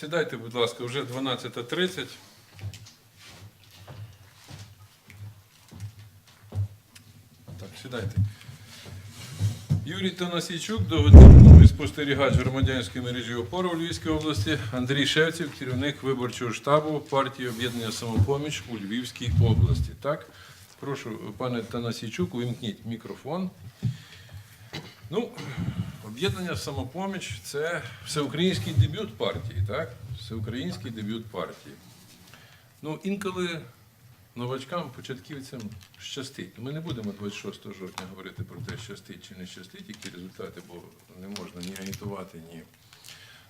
сідайте, будь ласка, вже 12.30. Так, сідайте. Юрій Танасійчук, довготерміновий спостерігач громадянської мережі опора у Львівській області, Андрій Шевців, керівник виборчого штабу партії об'єднання самопоміч у Львівській області. Так, прошу, пане Танасійчук, увімкніть мікрофон. Ну, об'єднання самопоміч це всеукраїнський дебют партії, так? Всеукраїнський дебют партії. Ну, інколи новачкам, початківцям щастить. Ми не будемо 26 жовтня говорити про те, щастить чи не щастить, які результати, бо не можна ні агітувати, ні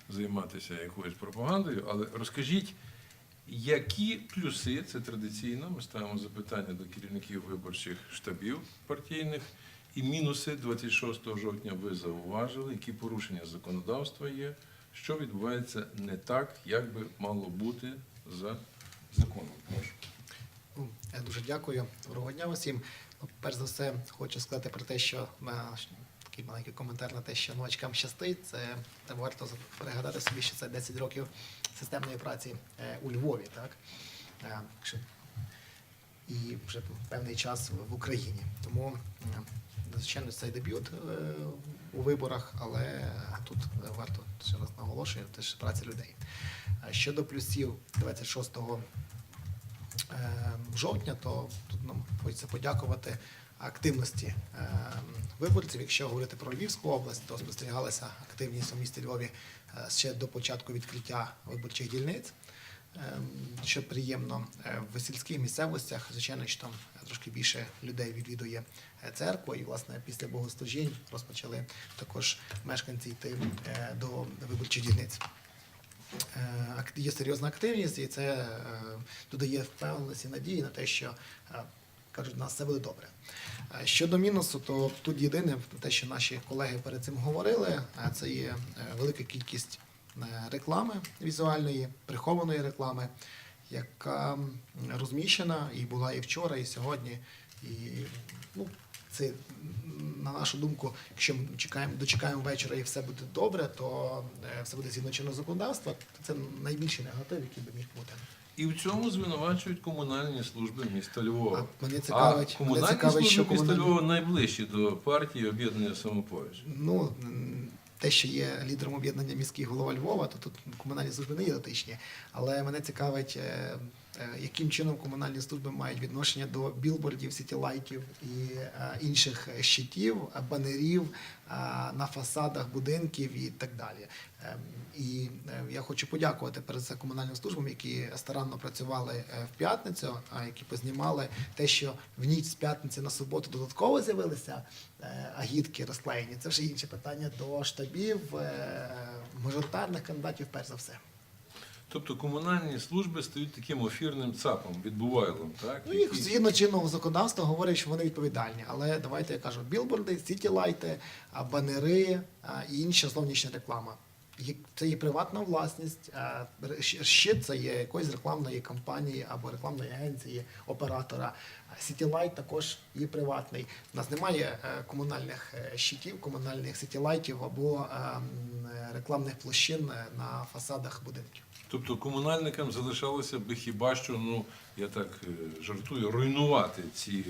займатися якоюсь пропагандою. Але розкажіть, які плюси, це традиційно, ми ставимо запитання до керівників виборчих штабів партійних, і мінуси 26 жовтня ви зауважили, які порушення законодавства є, що відбувається не так, як би мало бути за законом. Прошу. Ну, Дуже дякую. Доброго дня усім. Ну, перш за все, хочу сказати про те, що е, такий маленький коментар на те, що новачкам щастить. Це, це варто пригадати собі, що це 10 років системної праці е, у Львові, так? Е, І вже певний час в- Україні. Тому, е, звичайно, це дебют е, у виборах, але тут варто ще раз наголошую, теж праця людей. Щодо плюсів 26 е, жовтня, то тут нам хочеться подякувати активності е, виборців. Якщо говорити про Львівську область, то спостерігалася активність у місті Львові ще до початку відкриття виборчих дільниць. Е, Що приємно Е, в сільських місцевостях, звичайно, що там трошки більше людей відвідує е, церкву, і власне після богослужінь розпочали також мешканці йти е, до виборчих дільниць. Є серйозна активність, і це додає впевненості, надії на те, що кажуть, у нас все буде добре. Щодо мінусу, то тут єдине те, що наші колеги перед цим говорили, це є велика кількість реклами візуальної, прихованої реклами, яка розміщена і була і вчора, і сьогодні. І ну, це, на нашу думку, якщо ми чекаємо, дочекаємо вечора і все буде добре, то е, все буде згідно чинного законодавства, це найбільший негатив, який би міг бути. І в цьому звинувачують комунальні служби міста Львова. А мене цікавить- а комунальні мене цікавить, служби що міста комунальні- Львова найближчі до партії об'єднання самопоміч. Ну, те, що є лідером об'єднання міський голова Львова, то тут комунальні служби не є дотичні. Але мене цікавить, е, яким чином комунальні служби мають відношення до білбордів, сітілайтів і е, інших щитів, е, банерів е, на фасадах будинків і так далі. Ем, І е, я хочу подякувати перед це комунальним службам, які старанно працювали е, в п'ятницю, а які познімали те, що в ніч з п'ятниці на суботу додатково з'явилися е, агітки розклеєні. Це вже інше питання до штабів, е, мажоритарних кандидатів, перш за все. Тобто комунальні служби стають таким офірним цапом, відбувайлом, так? Ну, їх згідно чинного законодавства говорять, що вони відповідальні. Але давайте я кажу, білборди, сітілайти, банери і інша зовнішня реклама. Це є приватна власність, а щ- щит це є якоїсь рекламної кампанії або рекламної агенції, оператора. Сітілайт також є приватний. У нас немає е, комунальних е, щитів, комунальних сітілайтів або е, м, е, рекламних площин е, на фасадах будинків. Тобто комунальникам залишалося би хіба що, ну я так е, жартую, руйнувати ці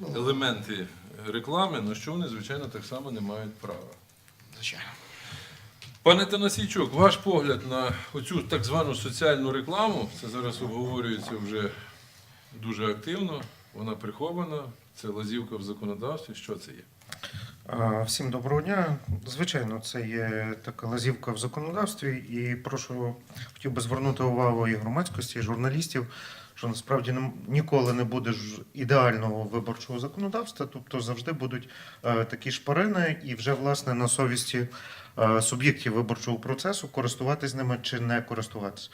Ну, елементи реклами, на що вони, звичайно, так само не мають права. звичайно. Пане Танасійчук, ваш погляд на оцю так звану соціальну рекламу, це зараз обговорюється вже дуже активно, вона прихована, це лазівка в законодавстві. Що це є? Всім доброго дня. Звичайно, це є така лазівка в законодавстві, і прошу хотів би звернути увагу і громадськості, і журналістів, що насправді ніколи не буде ідеального виборчого законодавства, тобто завжди будуть е, такі шпарини, і вже власне на совісті суб'єктів виборчого процесу користуватись ними чи не користуватись.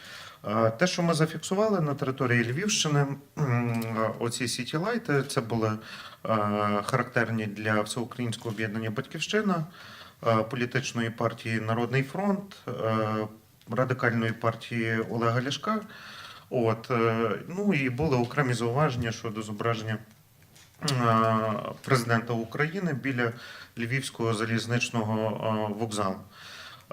Е, Те, що ми зафіксували на території Львівщини, м, оці сіті-лайти, це були е, характерні для всеукраїнського об'єднання Батьківщина, е, політичної партії Народний фронт, е, радикальної партії Олега Ляшка. От, е, ну і були окремі зауваження щодо зображення е, президента України біля Львівського залізничного е, вокзалу.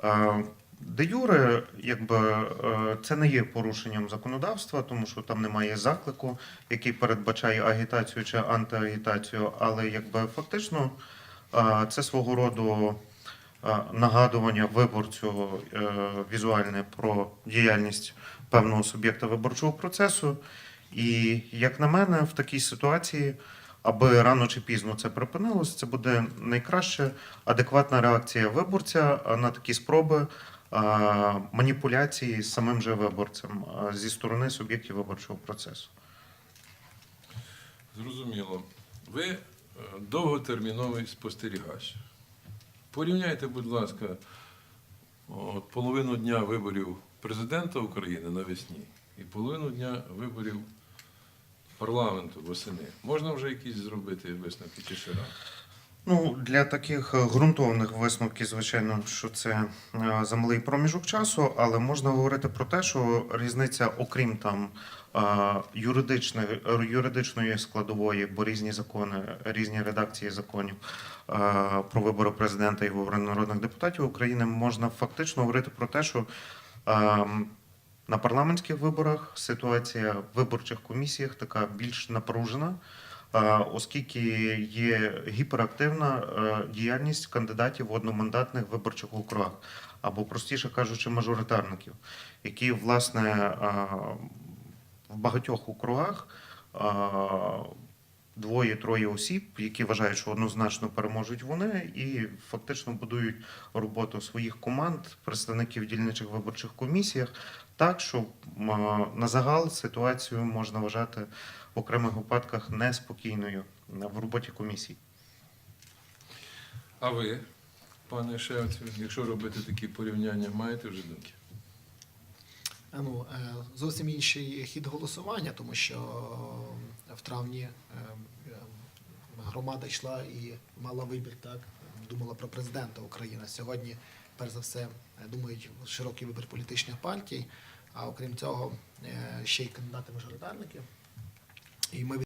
Е, Де юре, якби е, це не є порушенням законодавства, тому що там немає заклику, який передбачає агітацію чи антиагітацію, але якби фактично е, це свого роду е, нагадування виборцю е, візуальне про діяльність певного суб'єкта виборчого процесу. І як на мене, в такій ситуації, аби рано чи пізно це припинилось, це буде найкраще адекватна реакція виборця на такі спроби маніпуляції з самим же виборцем зі сторони суб'єктів виборчого процесу. Зрозуміло. Ви е, довготерміновий спостерігач. Порівняйте, будь ласка, от, половину дня виборів президента України навесні і половину дня виборів парламенту восени. Можна вже якісь зробити висновки чи ще? Ну, для таких е, ґрунтовних висновків, звичайно, що це е, замалий проміжок часу, але можна говорити про те, що різниця, окрім там е, юридичної, юридичної складової, бо різні закони, різні редакції законів про вибори президента і вибори народних депутатів України, можна фактично говорити про те, що е, на парламентських виборах ситуація в виборчих комісіях така більш напружена. Оскільки є гіперактивна е, діяльність кандидатів в одномандатних виборчих округах, або простіше кажучи, мажоритарників, які власне в багатьох округах двоє-троє осіб, які вважають, що однозначно переможуть вони, і фактично будують роботу своїх команд, представників дільничих виборчих комісіях, так що на загал ситуацію можна вважати в окремих випадках неспокійною в роботі комісій. А ви, пане Шевцю, якщо робити такі порівняння, маєте вже думки? Ну, е, зовсім інший хід голосування, тому що е, в травні е, громада йшла і мала вибір, так думала про президента України. Сьогодні, перш за все, думають широкий вибір політичних партій, а окрім цього, ще й кандидати-мажоритарники. І ми